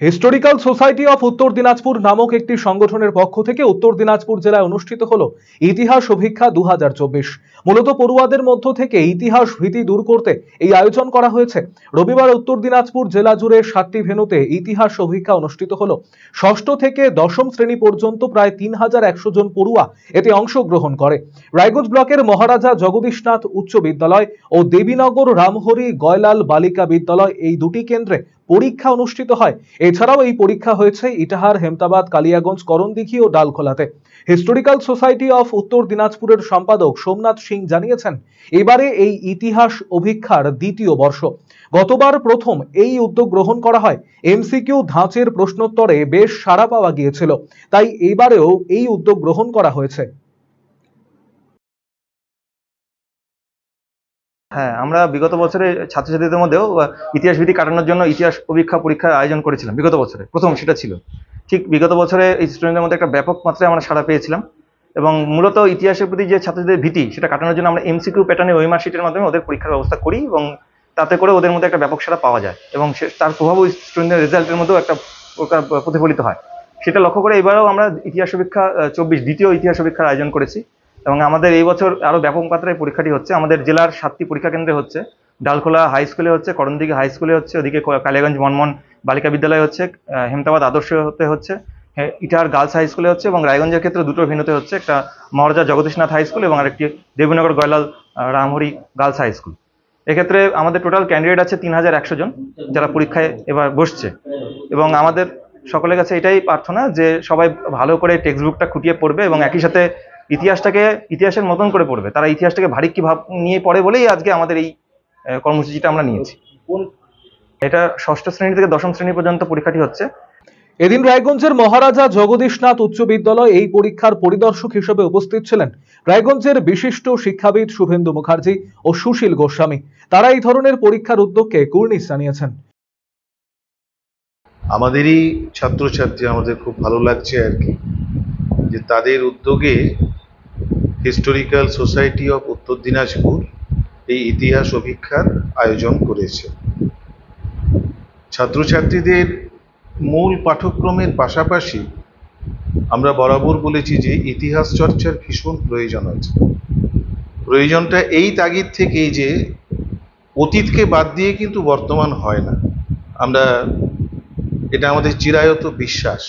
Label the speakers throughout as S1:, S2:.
S1: Historical society of Uttar Dinajpur নামক একটি সংগঠনের পক্ষ থেকে উত্তর দিনাজপুর জেলায় অনুষ্ঠিত হল ইতিহাস অভিক্ষা দু মূলত পড়ুয়াদের মধ্য থেকে ইতিহাস ভীতি দূর করতে এই আয়োজন করা হয়েছে। রবিবার উত্তর দিনাজপুর জেলা জুড়ে সাতটি ভেনুতে ইতিহাস অভিক্ষা অনুষ্ঠিত হল। ষষ্ঠ থেকে দশম শ্রেণি পর্যন্ত প্রায় তিন হাজার একশো জন পড়ুয়া এতে অংশগ্রহণ করে। রায়গঞ্জ ব্লকের মহারাজা জগদীশনাথ উচ্চ বিদ্যালয় ও দেবীনগর রামহরি গয়লাল বালিকা বিদ্যালয় এই দুটি কেন্দ্রে পরীক্ষা অনুষ্ঠিত হয়। এছাড়াও এই পরীক্ষা হয়েছে ইটাহার, হেমতাবাদ, কালিয়াগঞ্জ, করণদিঘি ও ডালখোলাতে। হিস্টোরিক্যাল সোসাইটি অফ উত্তর দিনাজপুরের সম্পাদক সোমনাথ সিং জানিয়েছেন, এবারে এই ইতিহাস অভিক্ষার দ্বিতীয় বর্ষ। গতবার প্রথম এই উদ্যোগ গ্রহণ করা হয়। এমসিকিউ ধাঁচের প্রশ্নোত্তরে বেশ সাড়া পাওয়া গিয়েছিল। তাই এবারেও এই উদ্যোগ গ্রহণ করা হয়েছে।
S2: হ্যাঁ আমরা বিগত বছরে ছাত্রছাত্রীদের মধ্যেও ইতিহাস ভীতি কাটানোর জন্য ইতিহাস পরীক্ষা পরীক্ষার আয়োজন করেছিলাম বিগত বছরে। প্রথম সেটা ছিল। ঠিক বিগত বছরে এই স্টুডেন্টদের মধ্যে একটা ব্যাপক মাত্রায় আমরা সাড়া পেয়েছিলাম এবং মূলত ইতিহাসের প্রতি যে ছাত্রদের ভীতি, সেটা কাটানোর জন্য আমরা এমসিকিউ প্যাটার্নে ওই মার্কশিটের মাধ্যমে ওদের পরীক্ষার ব্যবস্থা করি এবং তাতে করে ওদের মধ্যে একটা ব্যাপক সাড়া পাওয়া যায় এবং তার প্রভাব ওই স্টুডেন্টের রেজাল্টের মধ্যেও একটা প্রকার প্রতিফলিত হয়। সেটা লক্ষ্য করে এবারেও আমরা ইতিহাস অভিক্ষা চব্বিশ, দ্বিতীয় ইতিহাস পরীক্ষার আয়োজন করেছি। এবং আমাদের এই বছর আরও ব্যাপক মাত্রায় পরীক্ষাটি হচ্ছে। আমাদের জেলার সাতটি পরীক্ষা কেন্দ্রে হচ্ছে। ডালখোলা হাই স্কুলে হচ্ছে, করণদিঘি হাই স্কুলে হচ্ছে, ওদিকে কালিয়াগঞ্জ মনমন বালিকা বিদ্যালয় হচ্ছে হেমতাবাদ আদর্শ হতে হচ্ছে হে- ইটাহার গার্লস হাই স্কুলে হচ্ছে এবং রায়গঞ্জের ক্ষেত্রে দুটো ভেন্যুতে হচ্ছে, একটা মহারাজা জগদীশনাথ হাই স্কুল এবং আরেকটি Debinagar Gayalal Ramhari girls high school. এক্ষেত্রে আমাদের টোটাল ক্যান্ডিডেট আছে তিন হাজার একশো জন যারা পরীক্ষায় এবার বসছে। এবং আমাদের সকলের কাছে এটাই প্রার্থনা যে সবাই ভালো করে টেক্সট বুকটা খুঁটিয়ে পড়বে এবং একই সাথে ইতিহাসটাকে ইতিহাসের মতন করে পড়বে। তারা ইতিহাসটাকে ভারী কি ভাব নিয়ে পড়ে বলেই আজকে আমাদের এই কর্মসূচিটা আমরা নিয়েছি। এটা ষষ্ঠ শ্রেণি থেকে দশম শ্রেণি পর্যন্ত পরীক্ষাটি হচ্ছে।
S1: এদিন রায়গঞ্জের মহারাজা জগদীশনাথ উচ্চ বিদ্যালয় এই পরীক্ষার পরিদর্শক হিসেবে উপস্থিত ছিলেন রায়গঞ্জের বিশিষ্ট শিক্ষাবিদ শুভেন্দু মুখার্জি ও সুশীল গোস্বামী। তারা এই ধরনের পরীক্ষার উদ্যোগকে কুর্নিশ জানিয়েছেন।
S3: আমাদেরই ছাত্রছাত্রী আমাদের খুব ভালো লাগছে আর কি। যে তাদের উদ্যোগে historical society of Uttar Dinajpur এই ইতিহাস অভিক্ষার আয়োজন করেছে। ছাত্রছাত্রীদের মূল পাঠ্যক্রমের পাশাপাশি আমরা বরাবর বলেছি যে ইতিহাস চর্চার ভীষণ প্রয়োজন আছে। প্রয়োজনটা এই তাগিদ থেকেই যে অতীতকে বাদ দিয়ে কিন্তু বর্তমান হয় না। আমরা, এটা আমাদের চিরায়ত বিশ্বাস।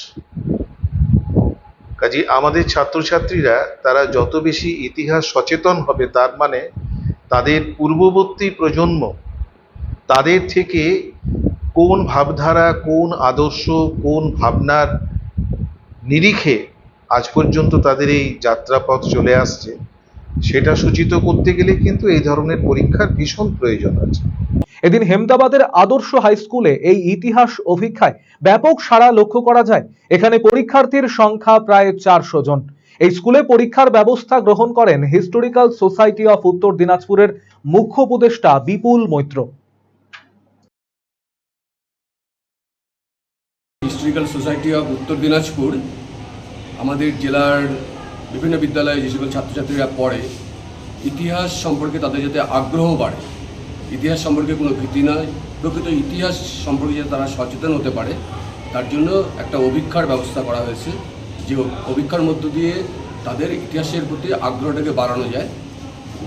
S3: কাজে আমাদের ছাত্রছাত্রীরা, তারা যত বেশি ইতিহাস সচেতন হবে তার মানে তাদের পূর্ববর্তী প্রজন্ম, তাদের থেকে কোন ভাবধারা, কোন আদর্শ, কোন ভাবনার নিরিখে আজ পর্যন্ত তাদের এই যাত্রাপথ চলে আসছে। সেটা সূচিত করতে গেলে কিন্তু এই ধরনের পরীক্ষার ভীষণ প্রয়োজন আছে।
S1: এদিন হেমদাবাদের আদর্শ হাই স্কুলে এই ইতিহাস অভিক্ষায় ব্যাপক সাড়া লক্ষ্য করা যায়। এখানে পরীক্ষার্থীর সংখ্যা প্রায় চারশো জন। এই স্কুলে পরীক্ষার ব্যবস্থা গ্রহণ করেন হিস্টোরিক্যাল সোসাইটি অফ উত্তর দিনাজপুরের মুখ্য উপদেষ্টা Bipul Maitra.
S4: Historical society of Uttar Dinajpur আমাদের জেলার বিভিন্ন বিদ্যালয়ে যে সকল ছাত্রছাত্রীরা পড়ে, ইতিহাস সম্পর্কে তাদের যাতে আগ্রহ বাড়ে, ইতিহাস সম্পর্কে কোনো ভীতি নয়, প্রকৃত ইতিহাস সম্পর্কে যাতে তারা সচেতন হতে পারে, তার জন্য একটা অভিক্ষার ব্যবস্থা করা হয়েছে, যে অভিক্ষার মধ্য দিয়ে তাদের ইতিহাসের প্রতি আগ্রহটাকে বাড়ানো যায়।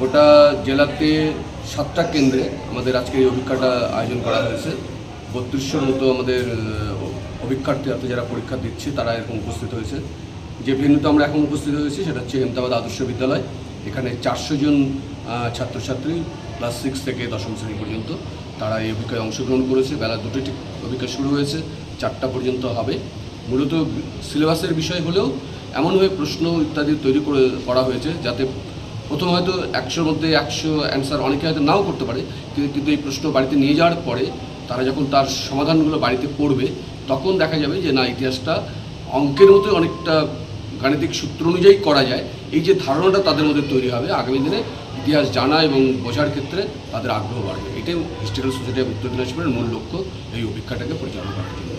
S4: গোটা জেলাতে সাতটা কেন্দ্রে আমাদের আজকে এই অভিক্ষাটা আয়োজন করা হয়েছে। বত্রিশশোর মতো আমাদের অভিক্ষার্থী যারা পরীক্ষা দিচ্ছে, তারা এরকম উপস্থিত হয়েছে। যে ভেন্যুতে আমরা এখন উপস্থিত হয়েছি সেটা হচ্ছে হেমতাবাদ আদর্শ বিদ্যালয়। এখানে চারশো জন ছাত্রছাত্রী ক্লাস সিক্স থেকে দশম শ্রেণি পর্যন্ত তারা এই অভিজ্ঞায় অংশগ্রহণ করেছে। বেলা দুটো ঠিক অভিজ্ঞা শুরু হয়েছে, চারটা পর্যন্ত হবে। মূলত সিলেবাসের বিষয় হলেও এমনভাবে প্রশ্ন ইত্যাদি তৈরি করে করা হয়েছে যাতে প্রথম হয়তো একশোর মধ্যে একশো অ্যান্সার অনেকে হয়তো নাও করতে পারে কিন্তু এই প্রশ্ন বাড়িতে নিয়ে যাওয়ার পরে তারা যখন তার সমাধানগুলো বাড়িতে পড়বে, তখন দেখা যাবে যে না, ইতিহাসটা অঙ্কের মতো অনেকটা গাণিতিক সূত্র অনুযায়ী করা যায়, এই যে ধারণাটা তাদের মধ্যে তৈরি হবে, আগামী দিনে ইতিহাস জানা এবং বোঝার ক্ষেত্রে তাদের আগ্রহ বাড়বে। এটাই হিস্টোরিক্যাল সোসাইটি অফ উত্তর দিনাজপুরের মূল লক্ষ্য, এই অভিজ্ঞতাকে পরিচালনা করার জন্য।